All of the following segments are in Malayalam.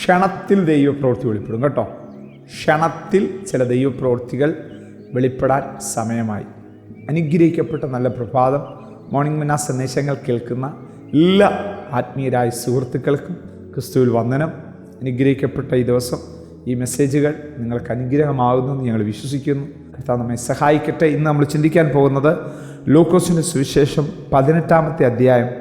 ക്ഷണത്തിൽ ദൈവപ്രവൃത്തി വെളിപ്പെടും കേട്ടോ? ക്ഷണത്തിൽ ചില ദൈവപ്രവൃത്തികൾ വെളിപ്പെടാൻ സമയമായി. അനുഗ്രഹിക്കപ്പെട്ട നല്ല പ്രഭാതം മോർണിംഗ് മിന സന്ദേശങ്ങൾ കേൾക്കുന്ന എല്ലാ ആത്മീയരായ സുഹൃത്തുക്കൾക്കും ക്രിസ്തുവിൽ വന്ദനം. അനുഗ്രഹിക്കപ്പെട്ട ഈ ദിവസം ഈ മെസ്സേജുകൾ നിങ്ങൾക്ക് അനുഗ്രഹമാകുന്നു എന്ന് ഞങ്ങൾ വിശ്വസിക്കുന്നു. കർത്താവ് നമ്മെ സഹായിക്കട്ടെ. ഇന്ന് നമ്മൾ ചിന്തിക്കാൻ പോകുന്നത് ലൂക്കോസിന്റെ സുവിശേഷം പതിനെട്ടാമത്തെ അധ്യായം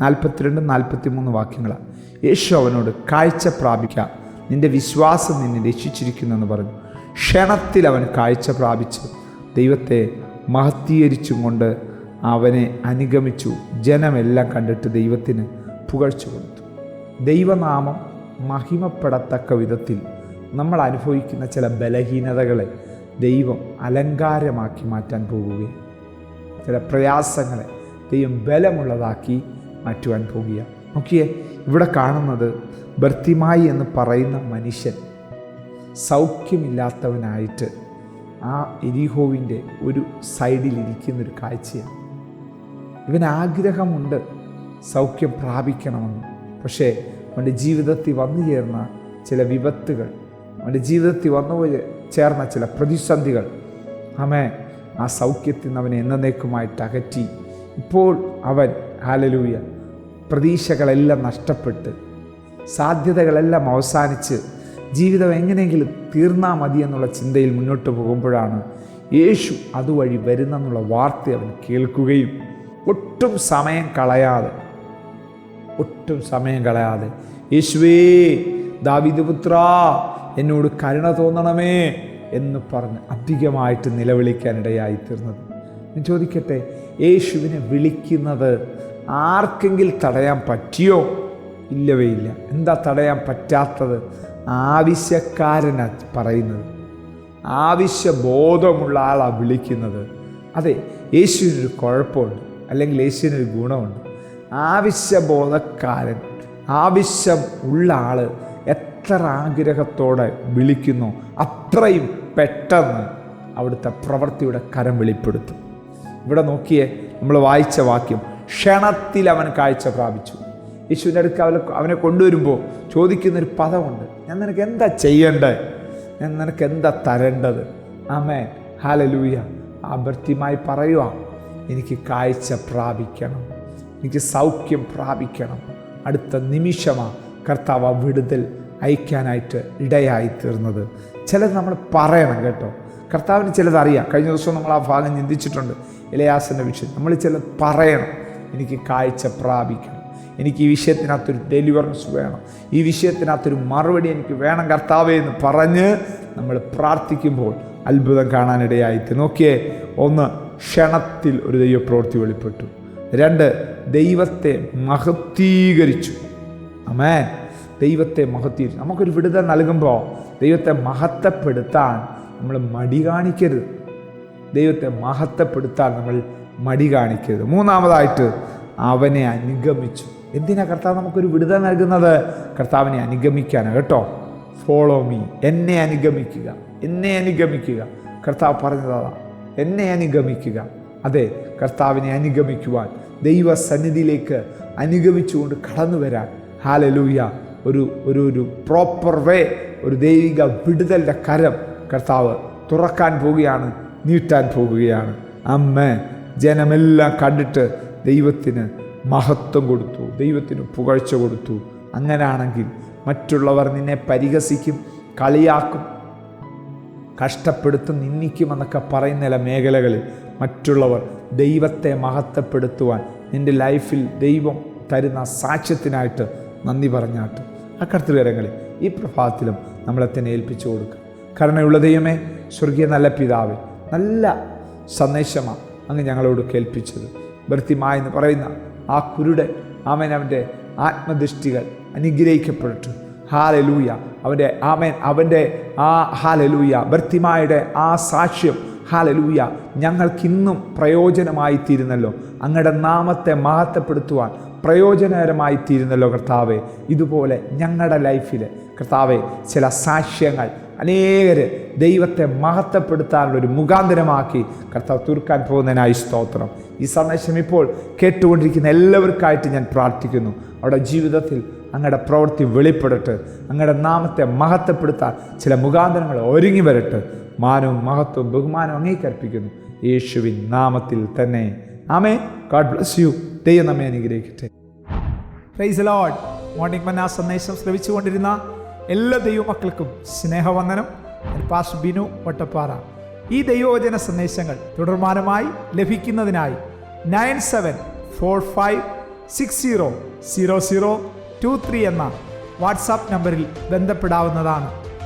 നാൽപ്പത്തിരണ്ട് നാൽപ്പത്തി മൂന്ന് വാക്യങ്ങളാണ് യേശു അവനോട് കാഴ്ച പ്രാപിക്കാം. നിന്റെ വിശ്വാസം നിന്നെ രക്ഷിച്ചിരിക്കുന്നു എന്ന് പറഞ്ഞു. ക്ഷണത്തിൽ അവൻ കാഴ്ച പ്രാപിച്ച് ദൈവത്തെ മഹത്തീകരിച്ചും കൊണ്ട് അവനെ അനുഗമിച്ചു. ജനമെല്ലാം കണ്ടിട്ട് ദൈവത്തിന് പുകഴ്ച കൊടുത്തു. ദൈവനാമം മഹിമപ്പെടത്തക്ക വിധത്തിൽ നമ്മൾ അനുഭവിക്കുന്ന ചില ബലഹീനതകളെ ദൈവം അലങ്കാരമാക്കി മാറ്റാൻ പോവുകയാണ് ചില പ്രയാസങ്ങളെ ദൈവം ബലമുള്ളതാക്കി മാറ്റുവാൻ പോകുക. നോക്കിയേ ഇവിടെ കാണുന്നത് ഭർത്തിമായി എന്ന് പറയുന്ന മനുഷ്യൻ സൗഖ്യമില്ലാത്തവനായിട്ട് ആ എരിഹോവിന്റെ ഒരു സൈഡിൽ ഇരിക്കുന്നൊരു കാഴ്ചയാണ്. ഇവന് ആഗ്രഹമുണ്ട് സൗഖ്യം പ്രാപിക്കണമെന്ന്. പക്ഷേ അവന്റെ ജീവിതത്തിൽ വന്നു ചേർന്ന ചില വിപത്തുകൾ അവന്റെ ജീവിതത്തിൽ വന്നു ചേർന്ന ചില പ്രതിസന്ധികൾ അമേ ആ സൗഖ്യത്തിൽ നിന്ന് അവനെ എന്നേക്കുമായിട്ട് അകറ്റി ഇപ്പോൾ അവൻ ഹാലലൂയ പ്രതീക്ഷകളെല്ലാം നഷ്ടപ്പെട്ട് സാധ്യതകളെല്ലാം അവസാനിച്ച് ജീവിതം എങ്ങനെയെങ്കിലും തീർന്നാൽ മതി എന്നുള്ള ചിന്തയിൽ മുന്നോട്ട് പോകുമ്പോഴാണ് യേശു അതുവഴി വരുന്നെന്നുള്ള വാർത്ത അവൻ കേൾക്കുകയും ഒട്ടും സമയം കളയാതെ ഒട്ടും സമയം കളയാതെ യേശുവേ ദാവിദപുത്ര എന്നോട് കരുണ തോന്നണമേ എന്ന് പറഞ്ഞ് അധികമായിട്ട് നിലവിളിക്കാനിടയായി തീർന്നത് ഞാൻ ചോദിക്കട്ടെ യേശുവിനെ വിളിക്കുന്നത് ആർക്കെങ്കിലും തടയാൻ പറ്റിയോ? ഇല്ലവേ ഇല്ല എന്താ തടയാൻ പറ്റാത്തത്? ആവശ്യക്കാരനാ പറയുന്നത്. ആവശ്യബോധമുള്ള ആളാണ് വിളിക്കുന്നത്. അതെ യേശുവിനൊരു കുഴപ്പമുണ്ട്. അല്ലെങ്കിൽ യേശുവിനൊരു ഗുണമുണ്ട്. ആവശ്യബോധക്കാരൻ ആവശ്യം ഉള്ള ആൾ എത്ര ആഗ്രഹത്തോടെ വിളിക്കുന്നു അത്രയും പെട്ടെന്ന് അവിടുത്തെ പ്രവൃത്തിയുടെ കരം വെളിപ്പെടുത്തും. ഇവിടെ നോക്കിയേ നമ്മൾ വായിച്ച വാക്യം ക്ഷണത്തിൽ അവൻ കാഴ്ച പ്രാപിച്ചു. യേശുവിന്റെ അടുക്ക് അവനെ അവനെ കൊണ്ടുവരുമ്പോൾ ചോദിക്കുന്നൊരു പദമുണ്ട്. ഞാൻ നിനക്ക് എന്താ ചെയ്യേണ്ടത് ഞാൻ നിനക്ക് എന്താ തരേണ്ടത്? ആമേ ഹാലലൂയ അഭർത്തിമായി പറയുക എനിക്ക് കാഴ്ച പ്രാപിക്കണം. എനിക്ക് സൗഖ്യം പ്രാപിക്കണം. അടുത്ത നിമിഷമാണ് കർത്താവ് വിടുതൽ അയക്കാനായിട്ട് ഇടയായി തീർന്നത് ചിലത് നമ്മൾ പറയണം കേട്ടോ. കർത്താവിന് ചിലത് അറിയാം കഴിഞ്ഞ ദിവസം നമ്മൾ ആ ഭാഗം ചിന്തിച്ചിട്ടുണ്ട്. ഇലയാസിന്റെ വിഷയം. നമ്മൾ ചിലത് പറയണം. എനിക്ക് കാഴ്ച പ്രാപിക്കണം എനിക്ക് ഈ വിഷയത്തിനകത്തൊരു ഡെലിവറൻസ് വേണം. ഈ വിഷയത്തിനകത്തൊരു മറുപടി എനിക്ക് വേണം കർത്താവേ എന്ന് പറഞ്ഞ് നമ്മൾ പ്രാർത്ഥിക്കുമ്പോൾ അത്ഭുതം കാണാനിടയായിട്ട്. നോക്കിയേ ഒന്ന് ക്ഷണത്തിൽ ഒരു ദൈവപ്രവൃത്തി വെളിപ്പെട്ടു. രണ്ട് ദൈവത്തെ മഹത്തീകരിച്ചു അമേ ദൈവത്തെ മഹത്തീകരിച്ചു നമുക്കൊരു വിടുതൽ നൽകുമ്പോൾ ദൈവത്തെ മഹത്വപ്പെടുത്താൻ നമ്മൾ മടി കാണിക്കരുത്. ദൈവത്തെ മഹത്വപ്പെടുത്താൻ നമ്മൾ മടി കാണിക്കരുത്. മൂന്നാമതായിട്ട് അവനെ അനുഗമിച്ചു. എന്തിനാ കർത്താവ് നമുക്കൊരു വിടുതൽ നൽകുന്നത്? കർത്താവിനെ അനുഗമിക്കാനാണ്. കേട്ടോ? ഫോളോ മീ എന്നെ അനുഗമിക്കുക. എന്നെ അനുഗമിക്കുക. കർത്താവ് പറഞ്ഞതാ എന്നെ അനുഗമിക്കുക. അതെ കർത്താവിനെ അനുഗമിക്കുവാൻ ദൈവസന്നിധിയിലേക്ക് അനുഗമിച്ചുകൊണ്ട് കടന്നു വരാൻ. ഹാലലൂയ ഒരു ഒരു ഒരു പ്രോപ്പർ വേ ഒരു ദൈവിക വിടുതലിന്റെ കരം കർത്താവ് തുറക്കാൻ പോവുകയാണ് നീട്ടാൻ പോകുകയാണ് അമ്മ ജനമെല്ലാം കണ്ടിട്ട് ദൈവത്തിന് മഹത്വം കൊടുത്തു ദൈവത്തിന് പുകഴ്ച കൊടുത്തു. അങ്ങനാണെങ്കിൽ മറ്റുള്ളവർ നിന്നെ പരിഹസിക്കും കളിയാക്കും കഷ്ടപ്പെടുത്തും നിന്ദിക്കുമെന്നൊക്കെ പറയുന്ന ചില മേഖലകളിൽ മറ്റുള്ളവർ ദൈവത്തെ മഹത്വപ്പെടുത്തുവാൻ നിന്റെ ലൈഫിൽ ദൈവം തരുന്ന സാക്ഷ്യത്തിനായിട്ട് നന്ദി പറഞ്ഞാട്ട് അക്കർത്തൃകരങ്ങളിൽ ഈ പ്രഭാതത്തിലും നമ്മളെ തന്നെ ഏൽപ്പിച്ചു കൊടുക്കുക കരുണയുള്ള ദൈവമേ സ്വർഗീയ നല്ല പിതാവ് നല്ല സന്ദേശമാണ് അങ്ങ് ഞങ്ങളോട് കേൾപ്പിച്ചത്. ഭർത്തിമായ എന്ന് പറയുന്ന ആ കുരുടെ അവൻ അവന്റെ ആത്മദൃഷ്ടികൾ അനുഗ്രഹിക്കപ്പെട്ടു ഹാലലൂയ. അവന്റെ ആമേൻ അവന്റെ ആ ഹാലലൂയ. ഭർത്തിമായുടെ ആ സാക്ഷ്യം ഹാലലൂയ ഞങ്ങൾക്കിന്നും പ്രയോജനമായി തീരുന്നല്ലോ അങ്ങയുടെ നാമത്തെ മഹത്വപ്പെടുത്തുവാൻ പ്രയോജനകരമായി തീരുന്നല്ലോ കർത്താവെ. ഇതുപോലെ ഞങ്ങളുടെ ലൈഫിൽ കർത്താവെ ചില സാക്ഷ്യങ്ങൾ അനേകർ ദൈവത്തെ മഹത്വപ്പെടുത്താനുള്ള ഒരു മുഖാന്തരമാക്കി കർത്താവ് തീർക്കാൻ പോകുന്നതിനായി സ്തോത്രം. ഈ സന്ദേശം ഇപ്പോൾ കേട്ടുകൊണ്ടിരിക്കുന്ന എല്ലാവർക്കായിട്ട് ഞാൻ പ്രാർത്ഥിക്കുന്നു. അവരുടെ ജീവിതത്തിൽ അങ്ങയുടെ പ്രവൃത്തി വെളിപ്പെടട്ടെ. അങ്ങയുടെ നാമത്തെ മഹത്വപ്പെടുത്താൻ ചില മുഖാന്തരങ്ങൾ ഒരുങ്ങി വരട്ടെ. മാനവും മഹത്വവും ബഹുമാനവും അംഗീകരിപ്പിക്കുന്നു യേശുവിൻ നാമത്തിൽ തന്നെ. ആമേ ഗാഡ് ബ്ലസ് യു ദൈവം നമ്മെ അനുഗ്രഹിക്കട്ടെ. പ്രൈസ് ലോഡ് മോർണിംഗ് മന്ന സന്ദേശം ശ്രവിച്ചുകൊണ്ടിരുന്ന എല്ലാ ദൈവമക്കൾക്കും സ്നേഹവന്ദനം. പാസ് ബിനു വട്ടപ്പാറ. ഈ ദൈവവചന സന്ദേശങ്ങൾ തുടർമാനമായി ലഭിക്കുന്നതിനായി nine seven four five six zero zero zero two three എന്ന വാട്സാപ്പ് നമ്പറിൽ ബന്ധപ്പെടാവുന്നതാണ്.